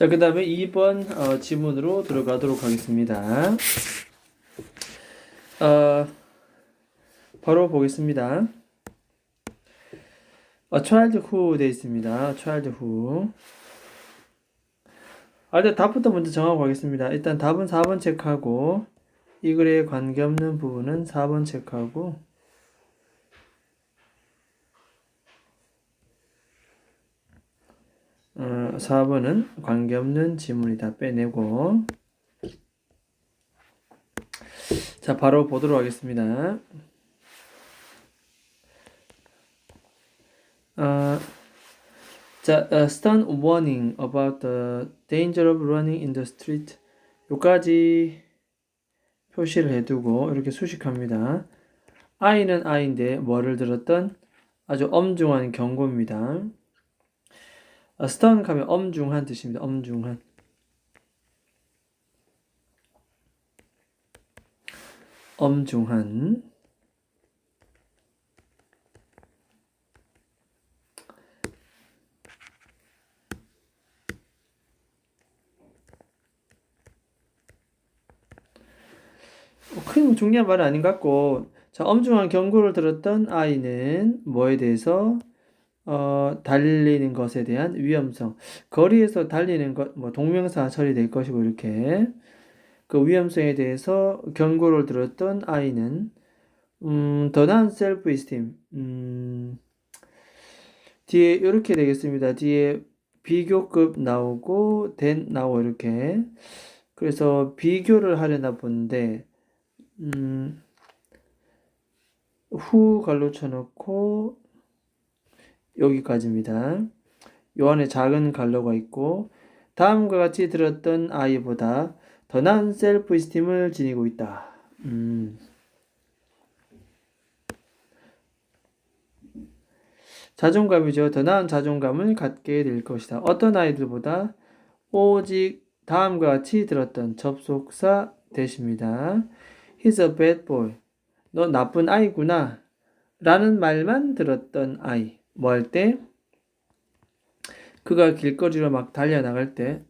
자, 그 다음에 2번 어, 지문으로 들어가도록 하겠습니다. 어, 바로 보겠습니다. 어, child who 돼 있습니다. child who. 아, 일단 답부터 먼저 정하고 가겠습니다. 일단 답은 4번 체크하고 이 글에 관계없는 부분은 4번 체크하고 어, 4번은 관계없는 지문이다 빼내고. 자 바로 보도록 하겠습니다. 어, 자, uh, stun warning about the danger of running in the street. 요까지 표시를 해두고 이렇게 수식합니다. I는 I인데 뭐를 들었던 아주 엄중한 경고입니다 아, stun 가면 엄중한 뜻입니다. 엄중한. 엄중한. 어, 큰 중요한 말은 아닌 것 같고, 자, 엄중한 경고를 들었던 아이는 뭐에 대해서 어, 달리는 것에 대한 위험성. 거리에서 달리는 것, 뭐, 동명사 처리될 것이고, 이렇게. 그 위험성에 대해서 경고를 들었던 아이는, 음, 더 나은 셀프 이스팀, 음, 뒤에 이렇게 되겠습니다. 뒤에 비교급 나오고, 된 나오고, 이렇게. 그래서 비교를 하려나 본데, 음, 후 갈로 쳐놓고, 여기까지입니다. 요 안에 작은 갈로가 있고 다음과 같이 들었던 아이보다 더 나은 셀프 이스팀을 지니고 있다. 음. 자존감이죠. 더 나은 자존감을 갖게 될 것이다. 어떤 아이들보다 오직 다음과 같이 들었던 접속사 대십니다. He's a bad boy. 너 나쁜 아이구나. 라는 말만 들었던 아이. 뭐 할 때? 그가 길거리로 막 달려나갈 때,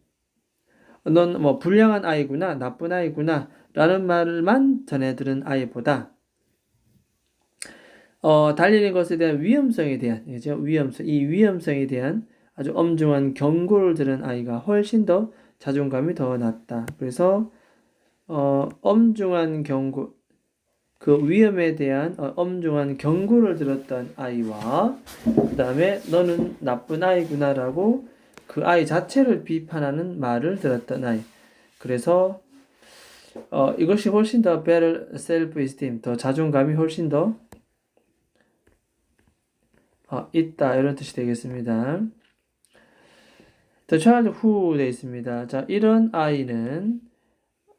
넌 뭐 불량한 아이구나, 나쁜 아이구나, 라는 말만 전해 들은 아이보다, 어, 달리는 것에 대한 위험성에 대한, 그죠? 위험성, 이 위험성에 대한 아주 엄중한 경고를 들은 아이가 훨씬 더 자존감이 더 낮다. 그래서, 어, 엄중한 경고, 그 위험에 대한 어, 엄중한 경고를 들었던 아이와 그 다음에 너는 나쁜 아이구나라고 그 아이 자체를 비판하는 말을 들었던 아이. 그래서 어, 이것이 훨씬 더 better self-esteem, 더 자존감이 훨씬 더 어, 있다 이런 뜻이 되겠습니다. The child who 돼 있습니다. 자 이런 아이는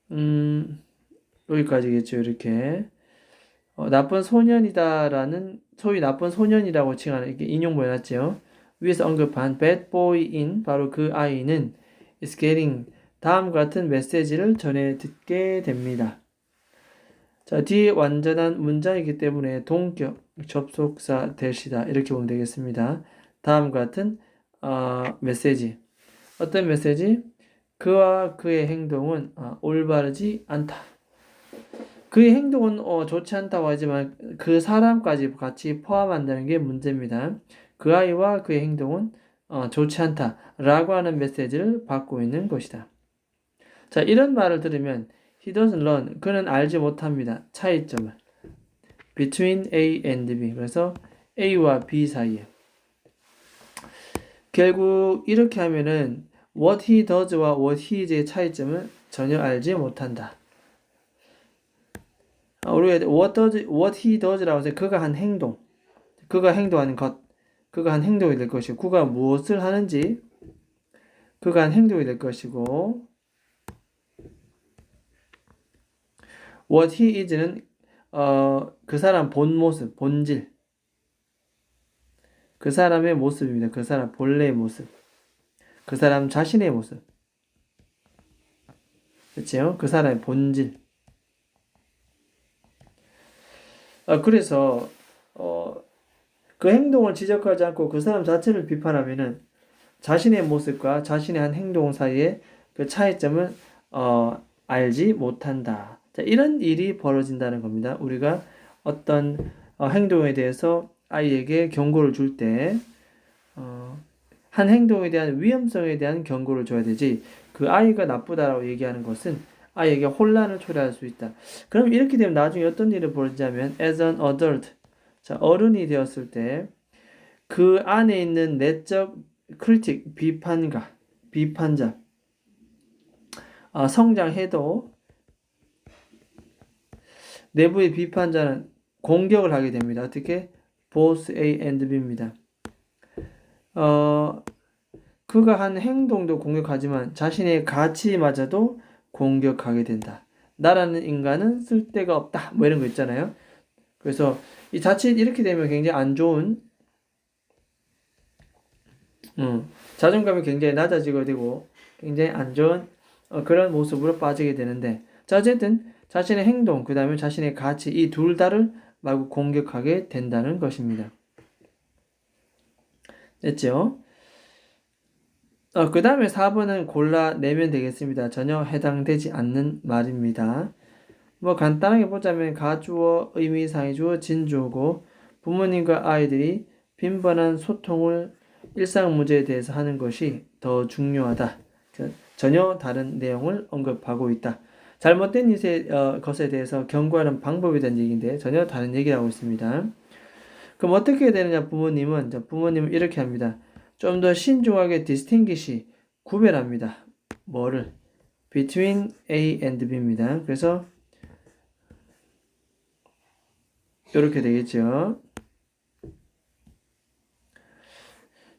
음 여기까지겠죠 이렇게 어, 나쁜 소년이다라는 소위 나쁜 소년이라고 칭하는 이렇게 인용모 해놨죠. 위에서 언급한 bad boy인 바로 그 아이는 is getting 다음 같은 메시지를 전해 듣게 됩니다. 자, 뒤에 완전한 문장이기 때문에 동격 접속사 대시다 이렇게 보면 되겠습니다. 다음 같은 어, 메시지 어떤 메시지? 그와 그의 행동은 어, 올바르지 않다. 그의 행동은 어, 좋지 않다고 하지만 그 사람까지 같이 포함한다는 게 문제입니다. 그 아이와 그의 행동은 어, 좋지 않다라고 하는 메시지를 받고 있는 것이다. 자, 이런 말을 들으면 he doesn't learn. 그는 알지 못합니다. 차이점을. between A and B. 그래서 A와 B 사이에. 결국 이렇게 하면은 what he does와 what he is의 차이점을 전혀 알지 못한다. 아, 우리가 what does, what he does라고 해서 그가 한 행동, 그가 행동하는 것, 그가 한 행동이 될 것이고, 그가 무엇을 하는지, 그가 한 행동이 될 것이고, what he is는 어, 그 사람 본 모습, 본질, 그 사람의 모습입니다. 그 사람 본래의 모습, 그 사람 자신의 모습, 그렇죠? 그 사람의 본질. 아, 그래서 어, 그 행동을 지적하지 않고 그 사람 자체를 비판하면은 자신의 모습과 자신의 한 행동 사이에 그 차이점을 어, 알지 못한다. 자, 이런 일이 벌어진다는 겁니다. 우리가 어떤 어, 행동에 대해서 아이에게 경고를 줄 때, 어, 한 행동에 대한 위험성에 대한 경고를 줘야 되지, 그 아이가 나쁘다라고 얘기하는 것은 아이에게 혼란을 초래할 수 있다. 그럼 이렇게 되면 나중에 어떤 일이 벌어지냐면, as an adult, 자, 어른이 되었을 때, 그 안에 있는 내적 크리틱, 비판가, 비판자, 아, 성장해도 내부의 비판자는 공격을 하게 됩니다. 어떻게? both A and B입니다. 어, 그가 한 행동도 공격하지만 자신의 가치마저도 공격하게 된다. 나라는 인간은 쓸데가 없다. 뭐 이런 거 있잖아요. 그래서 이 자칫 이렇게 되면 굉장히 안 좋은 음, 자존감이 굉장히 낮아지게 되고 굉장히 안 좋은 어, 그런 모습으로 빠지게 되는데 자 어쨌든 자신의 행동 그 다음에 자신의 가치 이 둘 다를 마구 공격하게 된다는 것입니다. 됐죠? 어, 그 다음에 4번은 골라내면 되겠습니다. 전혀 해당되지 않는 말입니다. 뭐 간단하게 보자면 가주어, 의미상의 주어, 진주어고 부모님과 아이들이 빈번한 소통을 일상 문제에 대해서 하는 것이 더 중요하다. 전혀 다른 내용을 언급하고 있다. 잘못된 일에, 어, 것에 대해서 경고하는 방법에 대한 얘기인데 전혀 다른 얘기를 하고 있습니다. 그럼 어떻게 되느냐 부모님은 부모님은 이렇게 합니다. 좀 더 신중하게 distinguish 구별합니다. 뭐를 between A and B입니다. 그래서 이렇게 되겠죠.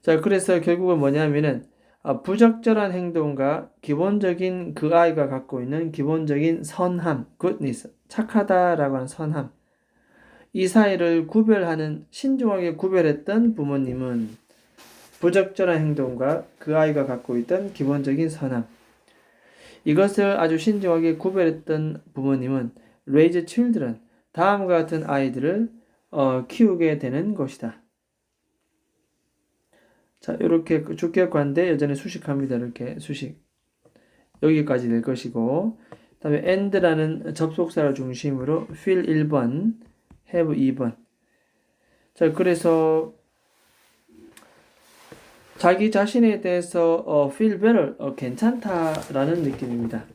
자, 그래서 결국은 뭐냐면은 아, 부적절한 행동과 기본적인 그 아이가 갖고 있는 기본적인 선함, goodness, 착하다라고 하는 선함. 이 사이를 구별하는 신중하게 구별했던 부모님은 부적절한 행동과 그 아이가 갖고 있던 기본적인 선함. 이것을 아주 신중하게 구별했던 부모님은 raise children, 다음과 같은 아이들을 어, 키우게 되는 것이다. 자, 이렇게 주격관대 여전히 수식합니다. 이렇게 수식. 여기까지 될 것이고, 다음에 and라는 접속사를 중심으로 feel 1번, have 2번. 자, 그래서 자기 자신에 대해서 어, feel better, 어, 괜찮다라는 느낌입니다.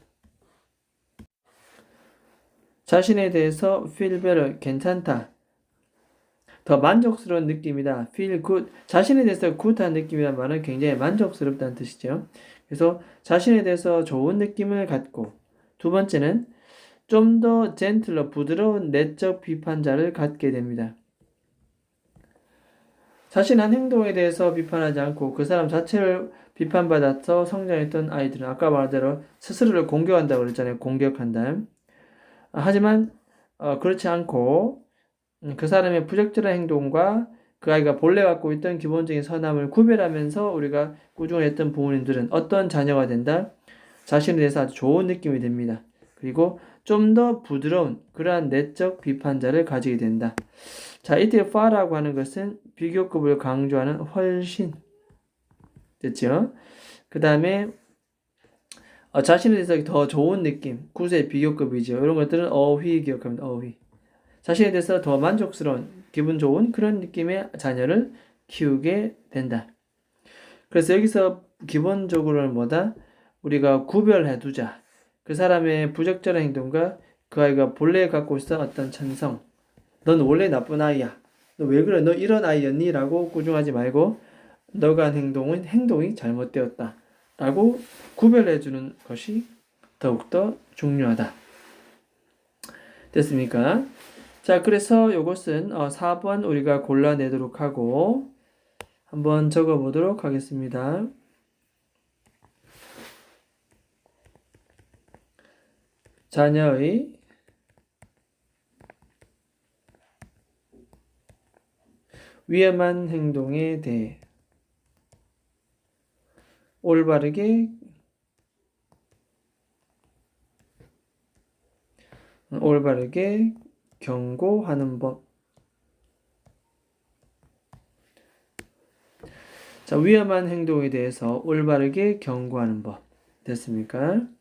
자신에 대해서 feel better, 괜찮다. 더 만족스러운 느낌이다. feel good. 자신에 대해서 good한 느낌이란 말은 굉장히 만족스럽다는 뜻이죠. 그래서 자신에 대해서 좋은 느낌을 갖고 두 번째는 좀 더 젠틀러 부드러운 내적 비판자를 갖게 됩니다. 자신 한 행동에 대해서 비판하지 않고 그 사람 자체를 비판받아서 성장했던 아이들은 아까 말대로 스스로를 공격한다고 그랬잖아요. 공격한다. 하지만 어, 그렇지 않고 음, 그 사람의 부적절한 행동과 그 아이가 본래 갖고 있던 기본적인 선함을 구별하면서 우리가 꾸준했던 부모님들은 어떤 자녀가 된다? 자신에 대해서 아주 좋은 느낌이 됩니다. 그리고 좀 더 부드러운 그러한 내적 비판자를 가지게 된다. 자, 이때 far라고 하는 것은 비교급을 강조하는 훨씬 됐죠? 그 다음에 어, 자신에 대해서 더 좋은 느낌, 구세 비교급이죠. 이런 것들은 어휘 기억합니다. 어휘. 자신에 대해서 더 만족스러운 기분 좋은 그런 느낌의 자녀를 키우게 된다. 그래서 여기서 기본적으로는 뭐다? 우리가 구별해 두자. 그 사람의 부적절한 행동과 그 아이가 본래 갖고 있어 어떤 천성. 넌 원래 나쁜 아이야. 너 왜 그래? 너 이런 아이였니? 라고 꾸중하지 말고 너가 한 행동은 행동이 잘못되었다. 라고 구별해 주는 것이 더욱더 중요하다. 됐습니까? 자, 그래서 이것은 어, 4번 우리가 골라내도록 하고 한번 적어 보도록 하겠습니다. 자녀의 위험한 행동에 대해 올바르게 올바르게 경고하는 법. 자, 위험한 행동에 대해서 올바르게 경고하는 법. 됐습니까?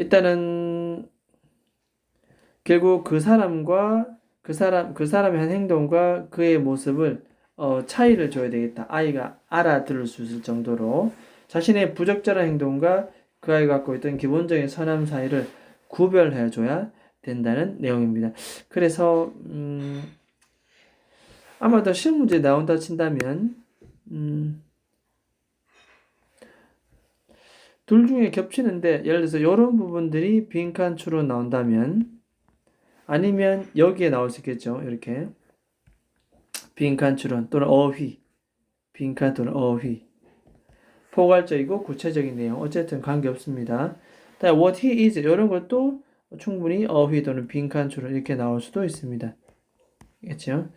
일단은 결국 그 사람과 그 사람 그 사람의 한 행동과 그의 모습을 어, 차이를 줘야 되겠다. 아이가 알아들을 수 있을 정도로 자신의 부적절한 행동과 그 아이가 갖고 있던 기본적인 선함 사이를 구별해 줘야 된다는 내용입니다. 그래서 음, 아마 더 시험 문제 나온다 친다면 음, 둘 중에 겹치는데 예를 들어서 이런 부분들이 빈칸 추로 나온다면 아니면 여기에 나올 수 있겠죠. 이렇게 빈칸 추론 또는 어휘 빈칸 또는 어휘 포괄적이고 구체적인 내용 어쨌든 관계없습니다. 다음 what he is 이런 것도 충분히 어휘 또는 빈칸 추론 이렇게 나올 수도 있습니다. 알겠죠?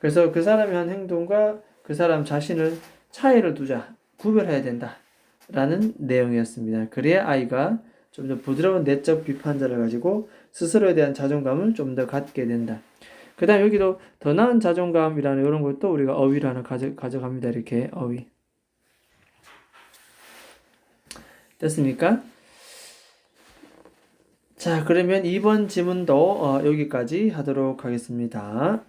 그래서 그 사람이 한 행동과 그 사람 자신을 차이를 두자 구별해야 된다. 라는 내용이었습니다. 그래야 아이가 좀 더 부드러운 내적 비판자를 가지고 스스로에 대한 자존감을 좀 더 갖게 된다. 그 다음 여기도 더 나은 자존감이라는 이런 것도 우리가 어휘로 하나 가져, 가져갑니다. 이렇게 어휘. 됐습니까? 자, 그러면 이번 지문도 어, 여기까지 하도록 하겠습니다.